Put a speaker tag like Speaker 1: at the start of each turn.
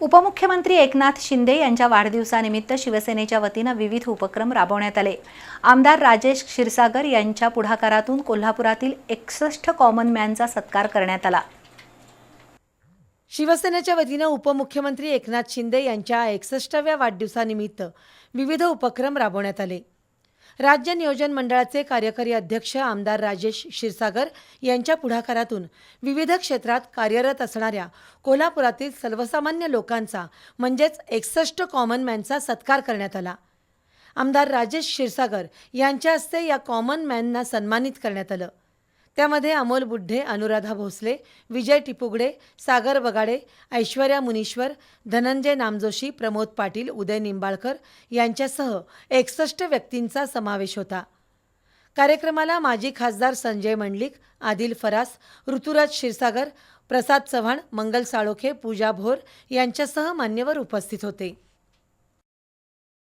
Speaker 1: उपमुख्यमंत्री एकनाथ शिंदे यांच्या वाढदिवसानिमित्त शिवसेनेच्या वतीनं विविध उपक्रम राबवण्यात आले. आमदार राजेश क्षीरसागर यांच्या पुढाकारातून कोल्हापुरातील एकसष्ट कॉमन मॅनचा सत्कार करण्यात आला.
Speaker 2: शिवसेनेच्या वतीनं उपमुख्यमंत्री एकनाथ शिंदे यांच्या एकसष्टाव्या वाढदिवसानिमित्त विविध उपक्रम राबवण्यात आले. राज्य नियोजन मंडळाचे कार्यकारी अध्यक्ष आमदार राजेश क्षीरसागर यांच्या पुढाकारातून विविध क्षेत्रात कार्यरत असणाऱ्या कोल्हापुरातील सर्वसामान्य लोकांचा म्हणजेच एकसष्ट कॉमन मॅनचा सत्कार करण्यात आला. आमदार राजेश क्षीरसागर यांच्या हस्ते या कॉमन मॅनना सन्मानित करण्यात आलं. त्यामध्ये अमोल बुड्ढे अनुराधा भोसले विजय टिपुगडे सागर बगाडे ऐश्वर्या मुनीश्वर धनंजय नामजोशी प्रमोद पाटील उदय निंबाळकर यांच्यासह एकसष्ट व्यक्तींचा समावेश होता. कार्यक्रमाला माजी खासदार संजय मंडलिक आदिल फरास ऋतुराज क्षीरसागर प्रसाद चव्हाण मंगल साळोखे पूजा भोर यांच्यासह मान्यवर उपस्थित होते.